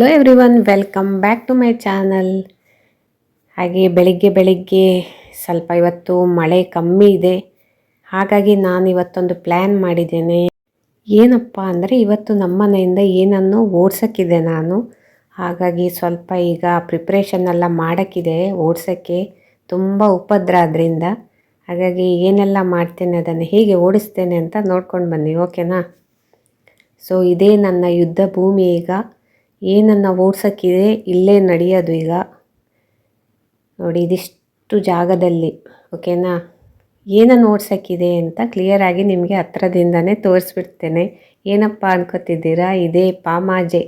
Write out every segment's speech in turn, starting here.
Hello everyone welcome back to my channel ಹಾಗೆ ಬೆಳಿಗ್ಗೆ ಬೆಳಿಗ್ಗೆ ಸ್ವಲ್ಪ ಇವತ್ತು ಮಳೆ ಕಮ್ಮಿ ಇದೆ. ಹಾಗಾಗಿ ನಾನು ಇವತ್ತೊಂದು ಪ್ಲ್ಯಾನ್ ಮಾಡಿದ್ದೇನೆ. ಏನಪ್ಪ ಅಂದರೆ ಇವತ್ತು ನಮ್ಮ ಮನೆಯಿಂದ ಏನನ್ನು ಓಡ್ಸೋಕ್ಕಿದೆ ನಾನು. ಹಾಗಾಗಿ ಸ್ವಲ್ಪ ಈಗ ಪ್ರಿಪ್ರೇಷನ್ ಎಲ್ಲ ಮಾಡೋಕ್ಕಿದೆ ಓಡಿಸೋಕ್ಕೆ. ತುಂಬ ಉಪದ್ರ ಅದರಿಂದ ಹಾಗಾಗಿ ಏನೆಲ್ಲ ಮಾಡ್ತೇನೆ ಅದನ್ನು ಹೇಗೆ ಓಡಿಸ್ತೇನೆ ಅಂತ ನೋಡ್ಕೊಂಡು ಬನ್ನಿ ಓಕೆನಾ ಸೊ ಇದೇ ನನ್ನ ಯುದ್ಧ ಭೂಮಿ ಈಗ. ಏನನ್ನು ಓಡ್ಸೋಕ್ಕಿದೆ, ಇಲ್ಲೇ ನಡೆಯೋದು ಈಗ. ನೋಡಿ, ಇದಿಷ್ಟು ಜಾಗದಲ್ಲಿ ಓಕೆನಾ ಏನನ್ನು ಓಡ್ಸೋಕ್ಕಿದೆ ಅಂತ ಕ್ಲಿಯರಾಗಿ ನಿಮಗೆ ಹತ್ರದಿಂದನೇ ತೋರಿಸ್ಬಿಡ್ತೇನೆ. ಏನಪ್ಪ ಅನ್ಕೋತಿದ್ದೀರಾ? ಇದೇ ಪಾಮಾಜೆ.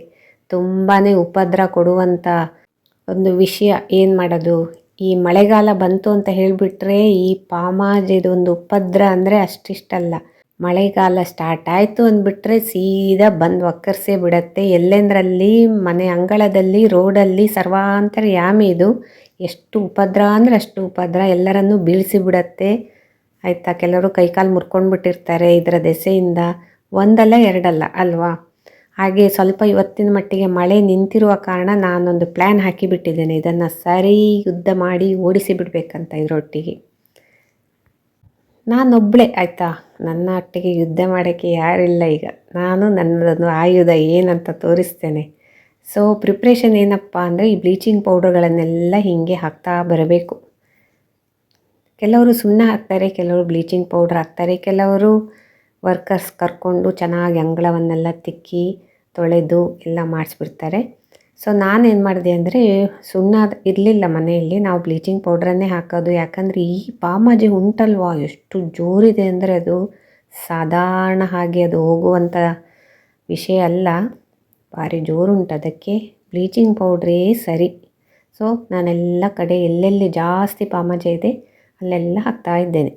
ತುಂಬಾ ಉಪದ್ರ ಕೊಡುವಂಥ ಒಂದು ವಿಷಯ. ಏನು ಮಾಡೋದು? ಈ ಮಳೆಗಾಲ ಬಂತು ಅಂತ ಹೇಳಿಬಿಟ್ರೆ ಈ ಪಾಮಾಜೆದೊಂದು ಉಪದ್ರ ಅಂದರೆ ಅಷ್ಟಿಷ್ಟಲ್ಲ. ಮಳೆಗಾಲ ಸ್ಟಾರ್ಟ್ ಆಯಿತು ಅಂದ್ಬಿಟ್ರೆ ಸೀದಾ ಬಂದು ಒಕ್ಕರ್ಸೇ ಬಿಡತ್ತೆ. ಎಲ್ಲೆಂದ್ರಲ್ಲಿ? ಮನೆ ಅಂಗಳದಲ್ಲಿ, ರೋಡಲ್ಲಿ, ಸರ್ವಾಂತರ ಯಾಮಿ ಇದು. ಎಷ್ಟು ಉಪದ್ರ ಅಂದರೆ ಅಷ್ಟು ಉಪದ್ರ. ಎಲ್ಲರನ್ನೂ ಬೀಳಿಸಿ ಬಿಡತ್ತೆ. ಆಯಿತಾ? ಕೆಲವರು ಕೈಕಾಲು ಮುರ್ಕೊಂಡ್ಬಿಟ್ಟಿರ್ತಾರೆ ಇದರ ದೆಸೆಯಿಂದ. ಒಂದಲ್ಲ, ಎರಡಲ್ಲ ಅಲ್ವಾ? ಹಾಗೆ ಸ್ವಲ್ಪ ಇವತ್ತಿನ ಮಟ್ಟಿಗೆ ಮಳೆ ನಿಂತಿರುವ ಕಾರಣ ನಾನೊಂದು ಪ್ಲ್ಯಾನ್ ಹಾಕಿಬಿಟ್ಟಿದ್ದೇನೆ. ಇದನ್ನು ಸರಿ ಯುದ್ಧ ಮಾಡಿ ಓಡಿಸಿ ಬಿಡಬೇಕಂತ ಇದರೊಟ್ಟಿಗೆ. ನಾನೊಬ್ಬಳೇ ಆಯಿತಾ? ನನ್ನ ಅಟ್ಟಿಗೆ ಯುದ್ಧ ಮಾಡೋಕ್ಕೆ ಯಾರಿಲ್ಲ ಈಗ. ನಾನು ನನ್ನದೊಂದು ಆಯುಧ ಏನಂತ ತೋರಿಸ್ತೇನೆ. ಸೊ ಪ್ರಿಪ್ರೇಷನ್ ಏನಪ್ಪ ಅಂದರೆ ಈ ಬ್ಲೀಚಿಂಗ್ ಪೌಡರ್ಗಳನ್ನೆಲ್ಲ ಹೀಗೆ ಹಾಕ್ತಾ ಬರಬೇಕು. ಕೆಲವರು ಸುಣ್ಣ ಹಾಕ್ತಾರೆ, ಕೆಲವರು ಬ್ಲೀಚಿಂಗ್ ಪೌಡ್ರ್ ಹಾಕ್ತಾರೆ, ಕೆಲವರು ವರ್ಕರ್ಸ್ ಕರ್ಕೊಂಡು ಚೆನ್ನಾಗಿ ಅಂಗಳವನ್ನೆಲ್ಲ ತಿಕ್ಕಿ ತೊಳೆದು ಎಲ್ಲ ಮಾಡಿಸ್ಬಿಡ್ತಾರೆ. ಸೊ ನಾನೇನು ಮಾಡಿದೆ ಅಂದರೆ ಸುಣ್ಣ ಇರಲಿಲ್ಲ ಮನೆಯಲ್ಲಿ. ನಾವು ಬ್ಲೀಚಿಂಗ್ ಪೌಡ್ರನ್ನೇ ಹಾಕೋದು. ಯಾಕಂದರೆ ಈ ಪಾಮಾಜಿ ಉಂಟಲ್ವಾ? ಎಷ್ಟು ಜೋರಿದೆ ಅಂದರೆ ಅದು ಸಾಧಾರಣ ಹಾಗೆ ಅದು ಹೋಗುವಂಥ ವಿಷಯ ಅಲ್ಲ. ಭಾರಿ ಜೋರುಂಟು ಅದಕ್ಕೆ. ಬ್ಲೀಚಿಂಗ್ ಪೌಡ್ರೇ ಸರಿ. ಸೊ ನಾನೆಲ್ಲ ಕಡೆ ಎಲ್ಲೆಲ್ಲಿ ಜಾಸ್ತಿ ಪಾಮಾಜೆ ಇದೆ, ಅಲ್ಲೆಲ್ಲ ಹಾಕ್ತಾ ಇದ್ದೇನೆ.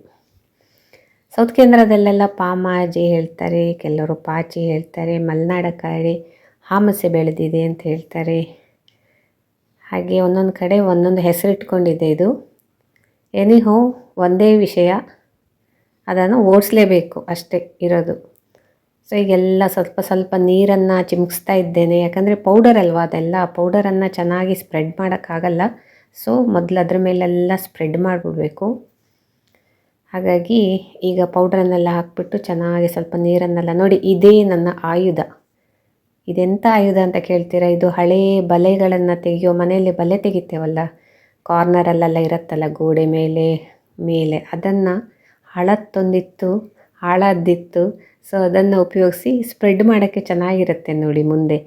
ಸೌತ್ ಕೇಂದ್ರದಲ್ಲೆಲ್ಲ ಪಾಮಾಜಿ ಹೇಳ್ತಾರೆ, ಕೆಲವರು ಪಾಚಿ ಹೇಳ್ತಾರೆ, ಮಲೆನಾಡ ಕಡೆ ಹಾಮಸೆ ಬೆಳೆದಿದೆ ಅಂತ ಹೇಳ್ತಾರೆ. ಹಾಗೆ ಒಂದೊಂದು ಕಡೆ ಒಂದೊಂದು ಹೆಸರಿಟ್ಕೊಂಡಿದೆ ಇದು. ಎನಿಹೋ ಒಂದೇ ವಿಷಯ. ಅದನ್ನು ಓಡಿಸ್ಲೇಬೇಕು ಅಷ್ಟೇ ಇರೋದು. ಸೊ ಈಗೆಲ್ಲ ಸ್ವಲ್ಪ ಸ್ವಲ್ಪ ನೀರನ್ನು ಚಿಮುಕಿಸ್ತಾ ಇದ್ದೇನೆ. ಯಾಕಂದರೆ ಪೌಡರ್ ಅಲ್ವಾ ಅದೆಲ್ಲ? ಪೌಡರನ್ನು ಚೆನ್ನಾಗಿ ಸ್ಪ್ರೆಡ್ ಮಾಡೋಕ್ಕಾಗಲ್ಲ. ಸೊ ಮೊದಲು ಅದ್ರ ಮೇಲೆಲ್ಲ ಸ್ಪ್ರೆಡ್ ಮಾಡಿಬಿಡ್ಬೇಕು. ಹಾಗಾಗಿ ಈಗ ಪೌಡರನ್ನೆಲ್ಲ ಹಾಕ್ಬಿಟ್ಟು ಚೆನ್ನಾಗಿ ಸ್ವಲ್ಪ ನೀರನ್ನೆಲ್ಲ ನೋಡಿ, ಇದೇ ನನ್ನ ಆಯುಧ. ಇದೆಂಥ ಆಯುಧ ಅಂತ ಕೇಳ್ತೀರಾ? ಇದು ಹಳೇ ಬಲೆಗಳನ್ನು ತೆಗೆಯೋ ಮನೆಯಲ್ಲಿ ಬಲೆ ತೆಗಿತೇವಲ್ಲ? ಕಾರ್ನರಲ್ಲೆಲ್ಲ ಇರುತ್ತಲ್ಲ ಗೋಡೆ ಮೇಲೆ ಮೇಲೆ. ಅದನ್ನು ಹಳತ್ತೊಂದಿತ್ತು ಹಾಳದ್ದಿತ್ತು ಸೊ ಅದನ್ನು ಉಪಯೋಗಿಸಿ ಸ್ಪ್ರೆಡ್ ಮಾಡೋಕ್ಕೆ ಚೆನ್ನಾಗಿರುತ್ತೆ ನೋಡಿ ಮುಂದೆ.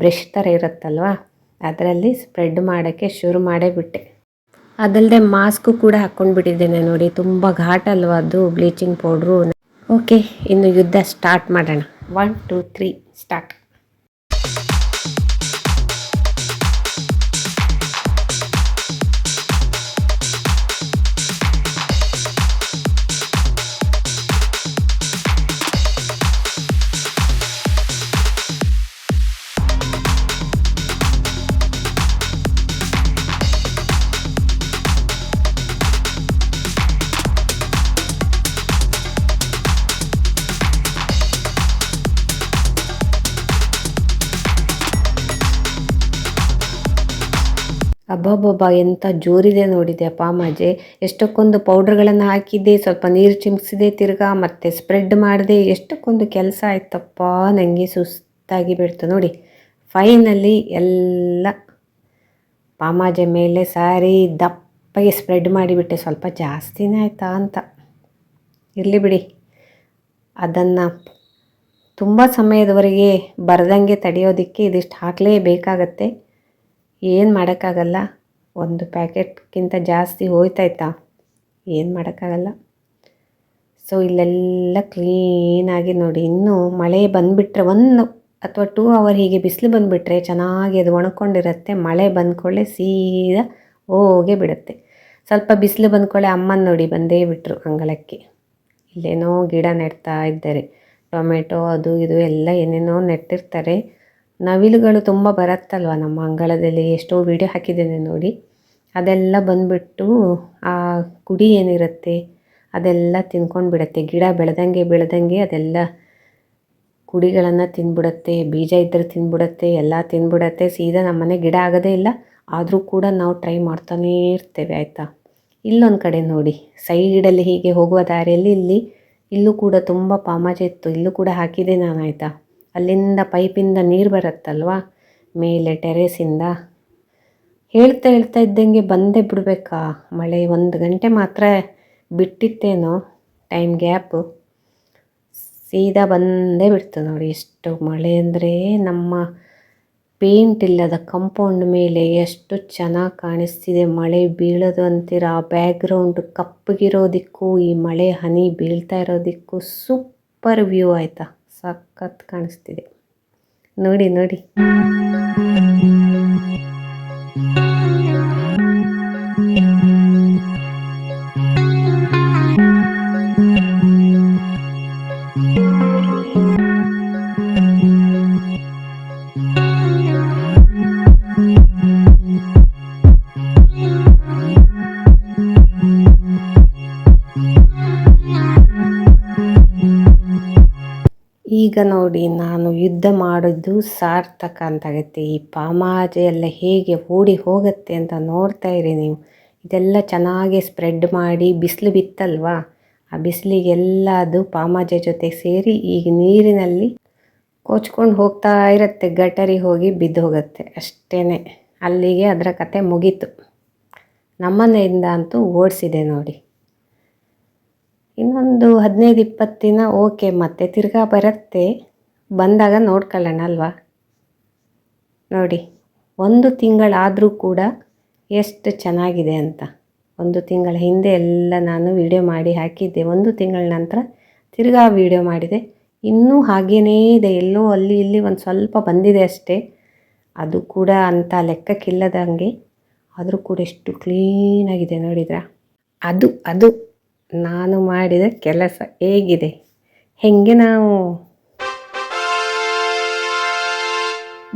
ಬ್ರಷ್ ಥರ ಇರುತ್ತಲ್ವಾ? ಅದರಲ್ಲಿ ಸ್ಪ್ರೆಡ್ ಮಾಡೋಕ್ಕೆ ಶುರು ಮಾಡೇ ಬಿಟ್ಟೆ. ಅದಲ್ಲದೆ ಮಾಸ್ಕು ಕೂಡ ಹಾಕ್ಕೊಂಡು ಬಿಟ್ಟಿದ್ದೇನೆ ನೋಡಿ. ತುಂಬ ಘಾಟ್ ಅಲ್ವಾ ಅದು ಬ್ಲೀಚಿಂಗ್ ಪೌಡ್ರು ಓಕೆ ಇನ್ನು ಯುದ್ಧ ಸ್ಟಾರ್ಟ್ ಮಾಡೋಣ. ಒನ್ ಟು ತ್ರೀ ಸ್ಟಾರ್ಟ್ ಅಬ್ಬಬ್ಬಬ್ಬ ಎಂಥ ಜೋರಿದೆ ನೋಡಿದೆ ಪಾಮಾಜೆ. ಎಷ್ಟಕ್ಕೊಂದು ಪೌಡ್ರ್ಗಳನ್ನು ಹಾಕಿದ್ದೆ, ಸ್ವಲ್ಪ ನೀರು ಚಿಮ್ಸಿದೆ ತಿರ್ಗಾ, ಮತ್ತೆ ಸ್ಪ್ರೆಡ್ ಮಾಡಿದೆ. ಎಷ್ಟಕ್ಕೊಂದು ಕೆಲಸ ಆಯ್ತಪ್ಪ ನನಗೆ ಸುಸ್ತಾಗಿ ಬಿಡ್ತು. ನೋಡಿ, ಫೈನಲಿ ಎಲ್ಲ ಪಾಮಾಜೆ ಮೇಲೆ ಸಾರಿ ದಪ್ಪಗೆ ಸ್ಪ್ರೆಡ್ ಮಾಡಿಬಿಟ್ಟೆ. ಸ್ವಲ್ಪ ಜಾಸ್ತಿನೇ ಆಯ್ತಾ ಅಂತ. ಇರಲಿ ಬಿಡಿ. ಅದನ್ನು ತುಂಬ ಸಮಯದವರೆಗೆ ಬರದಂಗೆ ತಡೆಯೋದಕ್ಕೆ ಇದಿಷ್ಟು ಹಾಕಲೇಬೇಕಾಗತ್ತೆ ಏನು ಮಾಡೋಕ್ಕಾಗಲ್ಲ? ಒಂದು ಪ್ಯಾಕೆಟ್ಗಿಂತ ಜಾಸ್ತಿ ಹೋಯ್ತಾಯ್ತಾ? ಏನು ಮಾಡೋಕ್ಕಾಗಲ್ಲ? ಸೊ ಇಲ್ಲೆಲ್ಲ ಕ್ಲೀನಾಗಿ ನೋಡಿ. ಇನ್ನೂ ಮಳೆ ಬಂದುಬಿಟ್ರೆ ಒಂದು ಅಥವಾ ಟೂ ಅವರ್ ಹೀಗೆ ಬಿಸಿಲು ಬಂದುಬಿಟ್ರೆ ಚೆನ್ನಾಗಿ ಅದು ಒಣಕೊಂಡಿರುತ್ತೆ. ಮಳೆ ಬಂದ್ಕೊಳ್ಳೆ ಸೀದಾ ಹೋಗೇ ಬಿಡುತ್ತೆ. ಸ್ವಲ್ಪ ಬಿಸಿಲು ಬಂದ್ಕೊಳ್ಳೆ ಅಮ್ಮನ ನೋಡಿ ಬಂದೇ ಬಿಟ್ಟರು ಅಂಗಳಕ್ಕೆ. ಇಲ್ಲೇನೋ ಗಿಡ ನೆಡ್ತಾ ಇದ್ದಾರೆ. ಟೊಮೆಟೊ, ಅದು ಇದು ಎಲ್ಲ ಏನೇನೋ ನೆಟ್ಟಿರ್ತಾರೆ. ನವಿಲುಗಳು ತುಂಬ ಬರತ್ತಲ್ವ ನಮ್ಮ ಅಂಗಳದಲ್ಲಿ? ಎಷ್ಟೋ ವೀಡಿಯೋ ಹಾಕಿದ್ದೇನೆ ನೋಡಿ. ಅದೆಲ್ಲ ಬಂದುಬಿಟ್ಟು ಆ ಕುಡಿ ಏನಿರುತ್ತೆ, ಅದೆಲ್ಲ ತಿನ್ಕೊಂಡು ಬಿಡುತ್ತೆ. ಗಿಡ ಬೆಳೆದಂಗೆ ಬೆಳೆದಂಗೆ ಅದೆಲ್ಲ ಕುಡಿಗಳನ್ನು ತಿಂದ್ಬಿಡುತ್ತೆ ಬೀಜ ಇದ್ದರೆ ತಿಂದ್ಬಿಡುತ್ತೆ ಎಲ್ಲ ತಿಂದ್ಬಿಡುತ್ತೆ ಸೀದಾ ನಮ್ಮನೆ ಗಿಡ ಆಗೋದೇ ಇಲ್ಲ, ಆದರೂ ಕೂಡ ನಾವು ಟ್ರೈ ಮಾಡ್ತಾನೇ ಇರ್ತೇವೆ, ಆಯಿತಾ? ಇಲ್ಲೊಂದು ಕಡೆ ನೋಡಿ ಸೈಡಲ್ಲಿ ಹೀಗೆ ಹೋಗುವ ದಾರಿಯಲ್ಲಿ ಇಲ್ಲಿ, ಇಲ್ಲೂ ಕೂಡ ತುಂಬ ಪಾಮಾಜೆ ಇತ್ತು. ಇಲ್ಲೂ ಕೂಡ ಹಾಕಿದೆ ನಾನು, ಆಯಿತಾ? ಅಲ್ಲಿಂದ ಪೈಪಿಂದ ನೀರು ಬರುತ್ತಲ್ವಾ? ಮೇಲೆ ಟೆರೇಸಿಂದ. ಹೇಳ್ತಾ ಹೇಳ್ತಾ ಇದ್ದಂಗೆ ಬಂದೇ ಬಿಡಬೇಕಾ? ಮಳೆ ಒಂದು ಗಂಟೆ ಮಾತ್ರ ಬಿಟ್ಟಿತ್ತೇನೋ ಟೈಮ್ ಗ್ಯಾಪು. ಸೀದಾ ಬಂದೇ ಬಿಡ್ತು ನೋಡಿ ಎಷ್ಟು ಮಳೆ ಅಂದರೆ ನಮ್ಮ ಪೇಂಟ್ ಇಲ್ಲದ ಕಂಪೌಂಡ್ ಮೇಲೆ ಎಷ್ಟು ಚೆನ್ನಾಗಿ ಕಾಣಿಸ್ತಿದೆ. ಮಳೆ ಬೀಳೋದು ಅಂತೀರ? ಆ ಬ್ಯಾಕ್ಗ್ರೌಂಡ್ ಕಪ್ಪಗಿರೋದಕ್ಕೂ ಈ ಮಳೆ ಹನಿ ಬೀಳ್ತಾ ಇರೋದಕ್ಕೂ ಸೂಪರ್ ವ್ಯೂ ಆಯಿತಾ? ಸಖತ್ ಕಾಣಿಸ್ತಿದೆ. ನೋಡಿ ನೋಡಿ. ಈಗ ನೋಡಿ ನಾನು ಯುದ್ಧ ಮಾಡಿದ್ದು ಸಾರ್ಥಕ ಅಂತಾಗುತ್ತೆ. ಈ ಪಾಮಾಜೆ ಎಲ್ಲ ಹೇಗೆ ಓಡಿ ಹೋಗುತ್ತೆ ಅಂತ ನೋಡ್ತಾ ಇರಿ ನೀವು. ಇದೆಲ್ಲ ಚೆನ್ನಾಗಿ ಸ್ಪ್ರೆಡ್ ಮಾಡಿ ಬಿಸಿಲು ಬಿತ್ತಲ್ವಾ? ಆ ಬಿಸಿಲಿಗೆಲ್ಲ ಅದು ಪಾಮಾಜೆ ಜೊತೆ ಸೇರಿ ಈಗ ನೀರಿನಲ್ಲಿ ಕೊಚ್ಕೊಂಡು ಹೋಗ್ತಾ ಇರುತ್ತೆ. ಗಟರಿಗೆ ಹೋಗಿ ಬಿದ್ದು ಹೋಗುತ್ತೆ ಅಷ್ಟೇ ಅಲ್ಲಿಗೆ ಅದರ ಕತೆ ಮುಗೀತು. ನಮ್ಮನೆಯಿಂದ ಅಂತೂ ಓಡಿಸಿದೆ ನೋಡಿ. ಇನ್ನೊಂದು ಹದಿನೈದು ಇಪ್ಪತ್ತು ದಿನ ಓಕೆ ಮತ್ತೆ ತಿರ್ಗಾ ಬರುತ್ತೆ. ಬಂದಾಗ ನೋಡ್ಕೊಳ್ಳೋಣ ಅಲ್ವಾ? ನೋಡಿ, ಒಂದು ತಿಂಗಳಾದರೂ ಕೂಡ ಎಷ್ಟು ಚೆನ್ನಾಗಿದೆ ಅಂತ. ಒಂದು ತಿಂಗಳ ಹಿಂದೆ ಎಲ್ಲ ನಾನು ವಿಡಿಯೋ ಮಾಡಿ ಹಾಕಿದ್ದೆ. ಒಂದು ತಿಂಗಳ ನಂತರ ತಿರ್ಗಾ ವಿಡಿಯೋ ಮಾಡಿದೆ. ಇನ್ನೂ ಹಾಗೇನೇ ಇದೆ. ಎಲ್ಲೋ ಅಲ್ಲಿ ಇಲ್ಲಿ ಒಂದು ಸ್ವಲ್ಪ ಬಂದಿದೆ ಅಷ್ಟೇ. ಅದು ಕೂಡ ಅಂಥ ಲೆಕ್ಕಕ್ಕಿಲ್ಲದಂಗೆ ಆದರೂ ಕೂಡ ಎಷ್ಟು ಕ್ಲೀನಾಗಿದೆ ನೋಡಿದ್ರಾ? ಅದು ಅದು. ನಾನು ಮಾಡಿದ ಕೆಲಸ ಹೇಗಿದೆ? ಹೇಗೆ ನಾವು?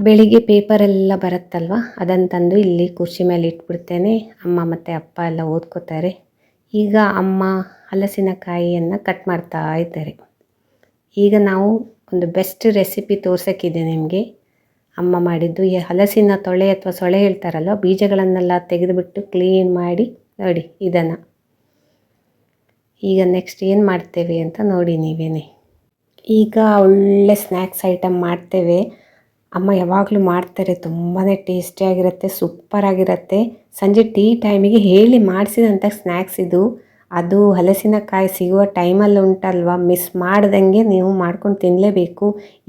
ಬೆಳಿಗ್ಗೆ ಪೇಪರೆಲ್ಲ ಬರುತ್ತಲ್ವ? ಅದನ್ನು ತಂದು ಇಲ್ಲಿ ಕುರ್ಚಿ ಮೇಲೆ ಇಟ್ಬಿಡ್ತೇನೆ. ಅಮ್ಮ ಮತ್ತು ಅಪ್ಪ ಎಲ್ಲ ಓದ್ಕೋತಾರೆ. ಈಗ ಅಮ್ಮ ಹಲಸಿನಕಾಯಿಯನ್ನು ಕಟ್ ಮಾಡ್ತಾ ಇದ್ದಾರೆ. ಈಗ ನಾವು ಒಂದು ಬೆಸ್ಟ್ ರೆಸಿಪಿ ತೋರ್ಸೋಕ್ಕಿದೆ ನಿಮಗೆ. ಅಮ್ಮ ಮಾಡಿದ್ದು ಈ ಹಲಸಿನ ತೊಳೆ ಅಥವಾ ಸೊಳೆ ಹೇಳ್ತಾರಲ್ವ? ಬೀಜಗಳನ್ನೆಲ್ಲ ತೆಗೆದುಬಿಟ್ಟು ಕ್ಲೀನ್ ಮಾಡಿ ನೋಡಿ, ಇದನ್ನು. ಈಗ ನೆಕ್ಸ್ಟ್ ಏನು ಮಾಡ್ತೇವೆ ಅಂತ ನೋಡಿ ನೀವೇನೆ. ಈಗ ಒಳ್ಳೆ ಸ್ನ್ಯಾಕ್ಸ್ ಐಟಮ್ ಮಾಡ್ತೇವೆ. ಅಮ್ಮ ಯಾವಾಗಲೂ ಮಾಡ್ತಾರೆ ತುಂಬಾ ಟೇಸ್ಟಿಯಾಗಿರುತ್ತೆ ಸೂಪರಾಗಿರುತ್ತೆ ಸಂಜೆ ಟೀ ಟೈಮಿಗೆ ಹೇಳಿ ಮಾಡಿಸಿದಂಥ ಸ್ನ್ಯಾಕ್ಸ್ ಇದು. ಅದು ಹಲಸಿನಕಾಯಿ ಸಿಗುವ ಟೈಮಲ್ಲಿ ಉಂಟಲ್ವ ಮಿಸ್ ಮಾಡ್ದಂಗೆ ನೀವು ಮಾಡ್ಕೊಂಡು ತಿನ್ನಲೇಬೇಕು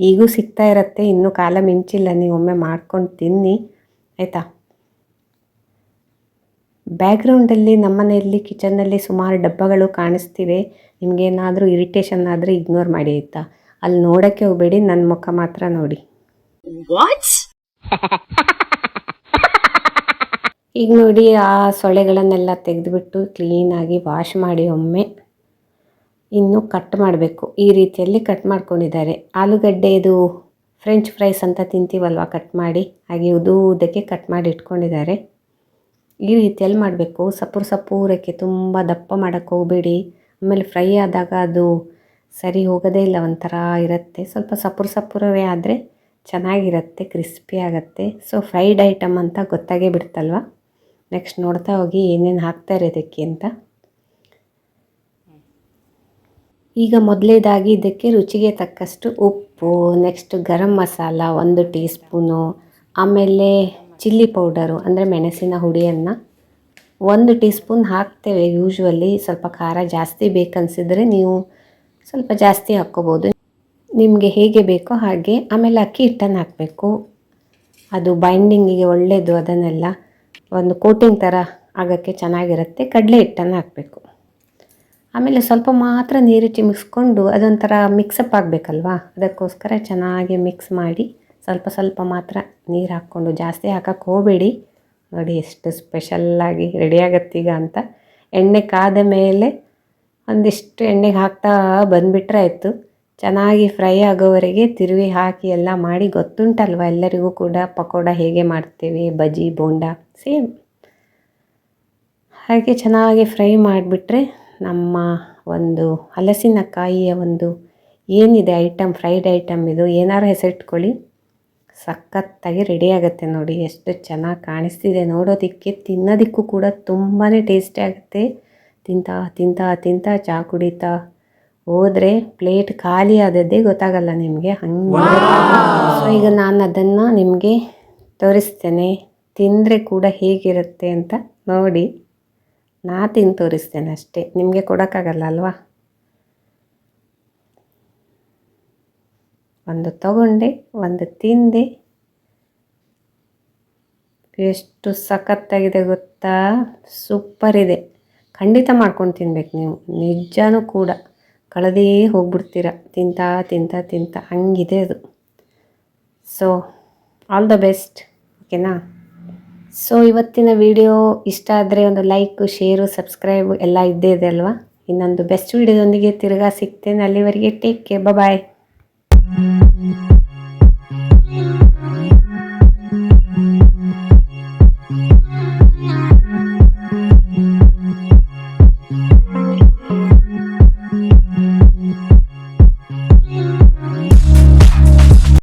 ಈಗೂ ಸಿಗ್ತಾ ಇರುತ್ತೆ, ಇನ್ನೂ ಕಾಲ ಮಿಂಚಿಲ್ಲ, ನೀವು ಒಮ್ಮೆ ಮಾಡ್ಕೊಂಡು ತಿನ್ನಿ. ಆಯಿತಾ? ಬ್ಯಾಕ್ಗ್ರೌಂಡಲ್ಲಿ ನಮ್ಮನೆಯಲ್ಲಿ ಕಿಚನ್ನಲ್ಲಿ ಸುಮಾರು ಡಬ್ಬಗಳು ಕಾಣಿಸ್ತಿವೆ. ನಿಮಗೇನಾದರೂ ಇರಿಟೇಷನ್ ಆದರೆ ಇಗ್ನೋರ್ ಮಾಡಿ ಆಯಿತಾ? ಅಲ್ಲಿ ನೋಡೋಕ್ಕೆ ಹೋಗಬೇಡಿ ನನ್ನ ಮುಖ ಮಾತ್ರ ನೋಡಿ. ಈಗ ನೋಡಿ ಆ ಸೊಳ್ಳೆಗಳನ್ನೆಲ್ಲ ತೆಗೆದುಬಿಟ್ಟು ಕ್ಲೀನಾಗಿ ವಾಶ್ ಮಾಡಿ ಒಮ್ಮೆ ಇನ್ನು ಕಟ್ ಮಾಡಬೇಕು. ಈ ರೀತಿಯಲ್ಲಿ ಕಟ್ ಮಾಡ್ಕೊಂಡಿದ್ದಾರೆ. ಆಲೂಗಡ್ಡೆ ಇದು ಫ್ರೆಂಚ್ ಫ್ರೈಸ್ ಅಂತ ತಿಂತೀವಲ್ವ ಕಟ್ ಮಾಡಿ? ಹಾಗೆ ಉದುದಕ್ಕೆ ಕಟ್ ಮಾಡಿ ಇಟ್ಕೊಂಡಿದ್ದಾರೆ. ಈ ರೀತಿಯಲ್ಲಿ ಮಾಡಬೇಕು? ಸಪುರ ಸಪೂರಕ್ಕೆ ತುಂಬ ದಪ್ಪ ಮಾಡೋಕ್ಕೆ ಹೋಗಬೇಡಿ. ಆಮೇಲೆ ಫ್ರೈ ಆದಾಗ ಅದು ಸರಿ ಹೋಗೋದೇ ಇಲ್ಲ, ಒಂಥರ ಇರುತ್ತೆ. ಸ್ವಲ್ಪ ಸಪುರ ಸಪುರವೇ ಆದರೆ ಚೆನ್ನಾಗಿರುತ್ತೆ, ಕ್ರಿಸ್ಪಿ ಆಗುತ್ತೆ. ಸೊ, ಫ್ರೈಡ್ ಐಟಮ್ ಅಂತ ಗೊತ್ತಾಗೇ ಬಿಡ್ತಲ್ವ? ನೆಕ್ಸ್ಟ್ ನೋಡ್ತಾ ಹೋಗಿ ಏನೇನು ಹಾಕ್ತಾರೆ ಇದಕ್ಕೆ ಅಂತ. ಈಗ ಮೊದಲೇದಾಗಿ ಇದಕ್ಕೆ ರುಚಿಗೆ ತಕ್ಕಷ್ಟು ಉಪ್ಪು, ನೆಕ್ಸ್ಟ್ ಗರಂ ಮಸಾಲ ಒಂದು ಟೀ ಸ್ಪೂನು ಆಮೇಲೆ ಚಿಲ್ಲಿ ಪೌಡರು, ಅಂದರೆ ಮೆಣಸಿನ ಹುಡಿಯನ್ನು ಒಂದು ಟೀ ಸ್ಪೂನ್ ಹಾಕ್ತೇವೆ. ಯೂಶ್ವಲಿ ಸ್ವಲ್ಪ ಖಾರ ಜಾಸ್ತಿ ಬೇಕನ್ಸಿದ್ರೆ ನೀವು ಸ್ವಲ್ಪ ಜಾಸ್ತಿ ಹಾಕ್ಕೋಬೋದು. ನಿಮಗೆ ಹೇಗೆ ಬೇಕೋ ಹಾಗೆ ಆಮೇಲೆ ಅಕ್ಕಿ ಹಿಟ್ಟನ್ನು ಹಾಕಬೇಕು. ಅದು ಬೈಂಡಿಂಗಿಗೆ ಒಳ್ಳೆಯದು ಅದನ್ನೆಲ್ಲ ಒಂದು ಕೋಟಿಂಗ್ ಥರ ಆಗೋಕ್ಕೆ ಚೆನ್ನಾಗಿರುತ್ತೆ. ಕಡಲೆ ಹಿಟ್ಟನ್ನು ಹಾಕಬೇಕು. ಆಮೇಲೆ ಸ್ವಲ್ಪ ಮಾತ್ರ ನೀರು ಮಿಕ್ಸ್ಕೊಂಡು ಅದೊಂಥರ ಮಿಕ್ಸಪ್ ಆಗಬೇಕಲ್ವಾ? ಅದಕ್ಕೋಸ್ಕರ ಚೆನ್ನಾಗಿ ಮಿಕ್ಸ್ ಮಾಡಿ ಸ್ವಲ್ಪ ಸ್ವಲ್ಪ ಮಾತ್ರ ನೀರು ಹಾಕ್ಕೊಂಡು ಜಾಸ್ತಿ ಹಾಕಕ್ಕೆ ಹೋಗಬೇಡಿ. ನೋಡಿ ಎಷ್ಟು ಸ್ಪೆಷಲ್ಲಾಗಿ ರೆಡಿ ಆಗತ್ತೀಗ ಅಂತ. ಎಣ್ಣೆ ಕಾದ ಮೇಲೆ ಒಂದಿಷ್ಟು ಎಣ್ಣೆಗೆ ಹಾಕ್ತಾ ಬಂದುಬಿಟ್ರೆ ಆಯಿತು. ಚೆನ್ನಾಗಿ ಫ್ರೈ ಆಗೋವರೆಗೆ ತಿರುವಿ ಹಾಕಿ ಎಲ್ಲ ಮಾಡಿ ಗೊತ್ತುಂಟಲ್ವ? ಎಲ್ಲರಿಗೂ ಕೂಡ ಪಕೋಡ ಹೇಗೆ ಮಾಡ್ತೀವಿ? ಬಜ್ಜಿ, ಬೋಂಡ, ಸೇಮ್. ಹಾಗೆ ಚೆನ್ನಾಗಿ ಫ್ರೈ ಮಾಡಿಬಿಟ್ರೆ ನಮ್ಮ ಒಂದು ಹಲಸಿನಕಾಯಿಯ ಒಂದು ಏನಿದೆ ಐಟಮ್ ಫ್ರೈಡ್ ಐಟಮ್ ಇದು ಏನಾರು ಹೆಸರಿಟ್ಕೊಳ್ಳಿ. ಸಖತ್ತಾಗಿ ರೆಡಿ ಆಗುತ್ತೆ ನೋಡಿ. ಎಷ್ಟು ಚೆನ್ನಾಗಿ ಕಾಣಿಸ್ತಿದೆ ನೋಡೋದಕ್ಕೆ. ತಿನ್ನೋದಕ್ಕೂ ಕೂಡ ತುಂಬಾ ಟೇಸ್ಟಿ ಆಗುತ್ತೆ. ತಿಂತಾ ತಿಂತಾ ತಿಂತಾ ಚಹಾ ಕುಡಿತಾ ಹೋದರೆ ಪ್ಲೇಟ್ ಖಾಲಿ ಆದದ್ದೇ ಗೊತ್ತಾಗಲ್ಲ ನಿಮಗೆ. ಹಂಗೆ. ಸೊ ಈಗ ನಾನು ಅದನ್ನು ನಿಮಗೆ ತೋರಿಸ್ತೇನೆ. ತಿಂದರೆ ಕೂಡ ಹೇಗಿರುತ್ತೆ ಅಂತ ನೋಡಿ. ನಾ ತಿಂದು ತೋರಿಸ್ತೇನೆ ಅಷ್ಟೇ. ನಿಮಗೆ ಕೊಡೋಕ್ಕಾಗಲ್ಲ ಅಲ್ವಾ? ಒಂದು ತಗೊಂಡೆ, ಒಂದು ತಿಂದೆ. ಎಷ್ಟು ಸಖತ್ತಾಗಿದೆ ಗೊತ್ತಾ? ಸೂಪರ್ ಇದೆ. ಖಂಡಿತ ಮಾಡ್ಕೊಂಡು ತಿನ್ಬೇಕು ನೀವು. ನಿಜನೂ ಕೂಡ. ಕಳೆದೇ ಹೋಗ್ಬಿಡ್ತೀರ. ತಿಂತಾ ತಿಂತಾ ತಿಂತಾ. ಹಂಗಿದೆ ಅದು. ಸೊ ಆಲ್ ದ ಬೆಸ್ಟ್ ಓಕೆನಾ ಸೊ ಇವತ್ತಿನ ವಿಡಿಯೋ ಇಷ್ಟ ಆದರೆ ಒಂದು ಲೈಕ್ ಶೇರು ಸಬ್ಸ್ಕ್ರೈಬ್ ಎಲ್ಲ ಇದ್ದೇ ಇದೆ ಅಲ್ವಾ? ಇನ್ನೊಂದು ಬೆಸ್ಟ್ ವಿಡಿಯೋದೊಂದಿಗೆ ತಿರ್ಗಾ ಸಿಗ್ತೇನೆ ಅಲ್ಲಿವರೆಗೆ. Take care bye